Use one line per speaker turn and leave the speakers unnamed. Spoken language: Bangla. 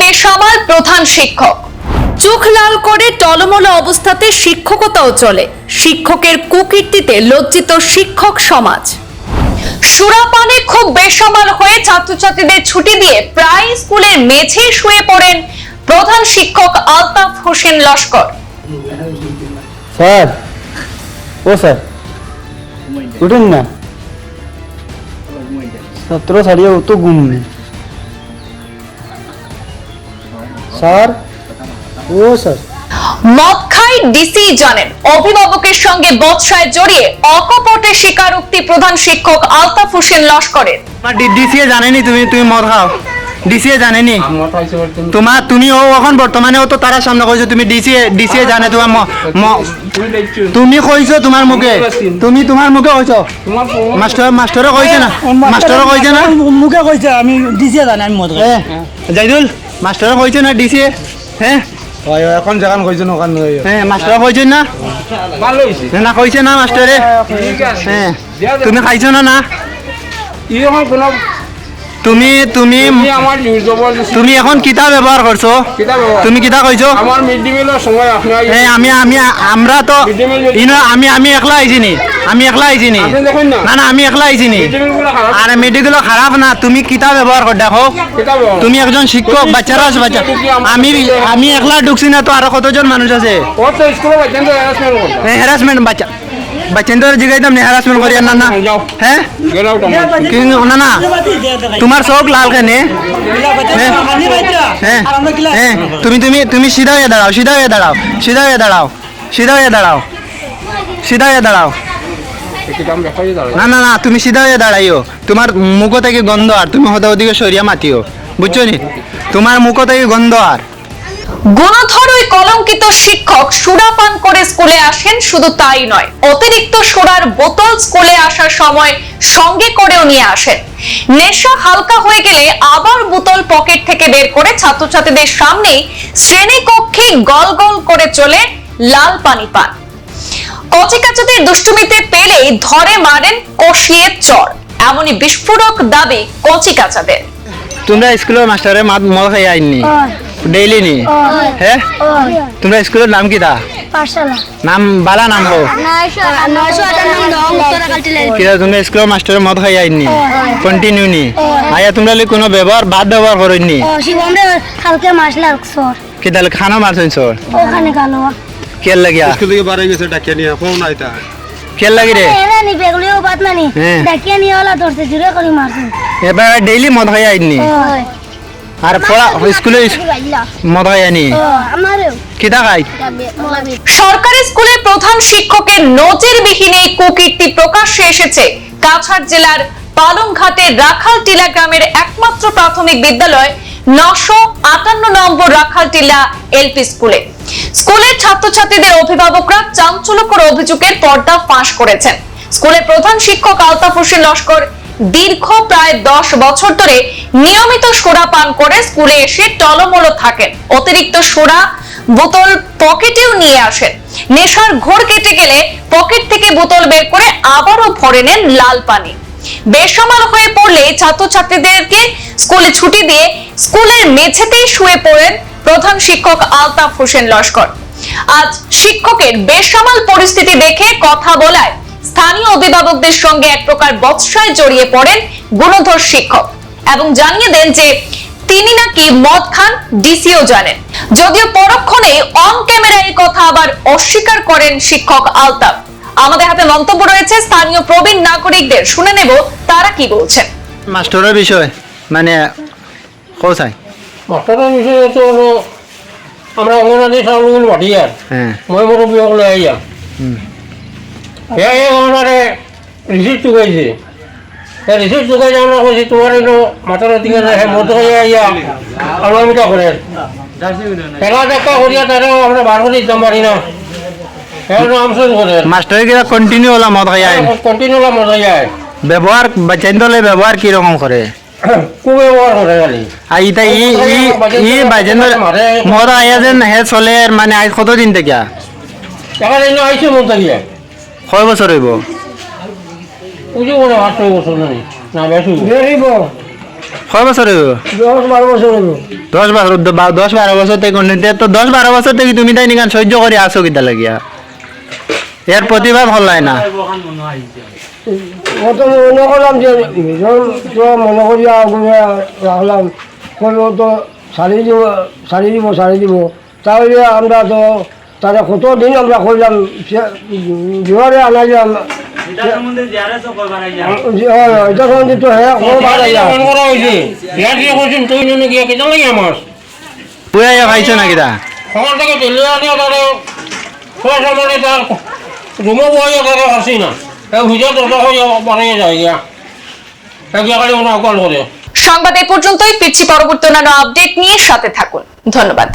বেসামাল প্রধান শিক্ষক। চোখ লাল করে টলমল অবস্থাতে শিক্ষকতাও চলে। শিক্ষকের কুকীর্তিতে লজ্জিত শিক্ষক সমাজ। সুরাপানে খুব বেসামাল হয়ে ছাত্রছাত্রীদের ছুটি দিয়ে প্রায় স্কুলের মেঝে শুয়ে পড়েন প্রধান শিক্ষক আলতাফ হোসেন লস্কর।
স্যার ও স্যার উঠুন না। ছাত্র ছাড়িয়ে ও তো ঘুম নেই। স্যার? ও স্যার।
মদ খাই ডিসি জানেন। অভিভাবকের সঙ্গে বৎসায় জড়িয়ে অকপটে স্বীকারোক্তি প্রধান শিক্ষক আলতাফ হোসেন লস্করের
ডিসিএ জানেনি তুমি তুমি মদ খাও। ডিসিএ জানেনি। তোমার তুমি ও এখন বর্তমানে ও তো তারা সামনে কইছো তুমি ডিসিএ ডিসিএ জানে তোমার তুমি কইছো তোমার মুখে। তুমি তোমার মুখে কইছো। মাস্টার মাস্টারে কইছে না। মাস্টারে কইছে না?
মুখে কইছে আমি দিছে জানি আমি মদ খাই।
জাইদুল। মাস্টারে কইছে না ডিসি হ্যাঁ?
এখন যেখান কইছেন ওখান
হ্যাঁ মাস্টার কইছে না?
ভালো হইছে।
না কইছে না মাস্টারে?
ঠিক আছে।
হ্যাঁ। তুমি খাইছো না না?
ই এখন কোনো
তুমি তুমি
আমার
তুমি এখন কিতা ব্যবহার করছ তুমি কিতা কইছো
আমার মিড ডে মিলের সময় আপনি
আমি আমি আমরা তো ইনো আমি আমি একলা আইছি নি আমি একলা আইছি নি?
না
আমি একলা আইছি নি আর মেডিকেল খারাপ না তুমি কিতা ব্যবহার কর দেখো তুমি একজন শিক্ষক বাচ্চারা আছে বাচ্চা। আমি আমি একলা ঢুকছি না তো আরও কতজন মানুষ আছে?
হ্যারাসমেন্ট
বাচ্চা। বাচ্চাদের জিগাইতাম না হ্যারাসমেন্ট করিয়া না না হ্যাঁ কিন্তু না না তোমার চোখ লাল কেনে হ্যাঁ হ্যাঁ তুমি তুমি তুমি সিধা হয়ে দাঁড়াও সিধা হয়ে দাঁড়াও সিধা হয়ে দাঁড়াও সিধা হয়ে দাঁড়াও সিধা হয়ে দাঁড়াও। না না না তুমি সিধা হয়ে দাঁড়াইও। তোমার মুখ থেকে গন্ধ আর তুমি হতে ওদিকে সরিয়া মাতিও। বুঝছ নি? তোমার মুখ থেকে গন্ধ আর।
গুণধর ওই কলঙ্কিত শিক্ষক সুরা পান করে স্কুলে আসেন শুধু তাই নয় অতিরিক্ত সুরার বোতল স্কুলে আসার সময় সঙ্গে করেও নিয়ে আসেন। নেশা হালকা হয়ে গেলে আবার বোতল পকেট থেকে বের করে ছাত্রছাত্রীদের সামনে শ্রেণি কক্ষে গল গল করে চলে লাল পানি পান। কচিকাচাদের দুষ্টুমিতে পেলেই ধরে মারেন কষিয়ে চর। এমনই বিস্ফোরক দাবি কচিকাচাদের।
তোমরা স্কুলের মাস্টারে মদ খাই আইনি ডেইলি নি? হ্যাঁ তোমরা স্কুলের নাম কি তা? নাম বালা নাম হো কিরা তোমরা স্কুলের মাস্টারে মদ খাই আইনি কন্টিনিউ নি? আয়া তোমরা কোনো ব্যবহার বাদ ব্যবহার করেননি
হালকা মাসলা সর
কি তাহলে খানা মারছেন সর
ওখানে গালো।
কেল লাগিয়া?
স্কুল থেকে বাড়ি গেছে ডাকিয়ে নিয়ে ফোন আইতা
কেল লাগি রে?
এরা নি বেগুলিও বাত মানি।
হ্যাঁ।
ডাকিয়ে নিয়ে ওলা ধরতে জুড়ে করে মারছে।
এবার ডেইলি মদ খাই আইনি আর পড়া স্কুলে মদ খাই আনি। খাই?
সরকারি স্কুলের প্রধান শিক্ষকের নজিরবিহীন এই কুকীর্তি প্রকাশ্যে এসেছে। কাছাড় জেলার পালংঘাটের রাখালটিলা গ্রামের একমাত্র প্রাথমিক বিদ্যালয় নশো আটান্ন নম্বর রাখালটিলা এলপি স্কুলে। স্কুলের ছাত্রছাত্রীদের অভিভাবকরা চাঞ্চল্যকর অভিযোগের পর্দা ফাঁস করেছেন। স্কুলের প্রধান শিক্ষক আলতাফ হোসেন লস্কর দীর্ঘ প্রায় দশ বছর ধরে নিয়মিত সোডা পান করে স্কুলে এসে টলমলো থাকেন। অতিরিক্ত সোডা বোতল পকেটেও নিয়ে আসেন। নেশার ঘোর কেটে গেলে পকেট থেকে বোতল বের করে আবারও ভরে নেন লাল পানি। বেসামাল হয়ে পড়লে ছাত্রছাত্রীদেরকে স্কুলে ছুটি দিয়ে স্কুলের মেঝেতেই শুয়ে পড়েন প্রধান শিক্ষক আলতাফ হোসেন লস্কর। আজ শিক্ষকের বেসামাল পরিস্থিতি দেখে কথা বলায় অভিভাবকদের সঙ্গে এক প্রকার বৎসায় জড়িয়ে পড়েন গুণধর শিক্ষক এবং জানিয়ে দেন যে তিনি নাকি মদ খান ডিসিও জানেন। যদিও পরক্ষণে অন ক্যামেরা এই কথা আবার অস্বীকার করেন শিক্ষক আলতাফ। আমাদের হাতে মন্তব্য রয়েছে স্থানীয় প্রবীণ নাগরিকদের। শুনে নেব তারা কি বলছেন।
মাস্টারের বিষয় মানে কোথায়
মাস্টারের বিষয়ে তো আমরা অঙ্গনাদি সামগ্রী মাটি আর
হ্যাঁ।
মই মুরব্বী সকলে আইয়া। এই আমারে রিসিপ্ট চুকাইছে রিসিপ্ট চুকাইছে আমরা কইছি তোমার এলো মাথার দিকে হে মতো আইয়া আলমিটা করে খেলা দেখা করিয়া তারাও আমরা বার করে দিতাম পারি না। নাম করে
কন্টিনিউ হলা মদ খাই
কন্টিনিউ মজা যায়।
ব্যবহার বাচ্চাইন্দলে ব্যবহার কি রকম করে মদ হে মানে আজ কতদিন থেকে কয় বছর হইব। কয় বছর হইব?
দশ বারো বছর
দশ বারো বছর থেকে কোন তো দশ বারো বছর থেকে তুমি তাই নিকান সহ্য করে আসো কিতা লাগিয়া? এর প্রতিভাব হল্লাই না।
অত মনে করলাম যে নিজের তো মনে করিয়া রাখলাম করল তো সারি দিব সারি দিব সারি দিব। তাহলে আমরা তো তারা কতদিন আমরা করলাম জোয়ারে আনাইলাম
খাইছো না কিতা
রুমে তারে আসি না। ভিজা হয়ে বানিয়ে যায় গিয়া। ওনা কল করে
সংবাদ এ পর্যন্তই। ফিরছি পরবর্তী অন্যান্য আপডেট নিয়ে সাথে থাকুন। ধন্যবাদ।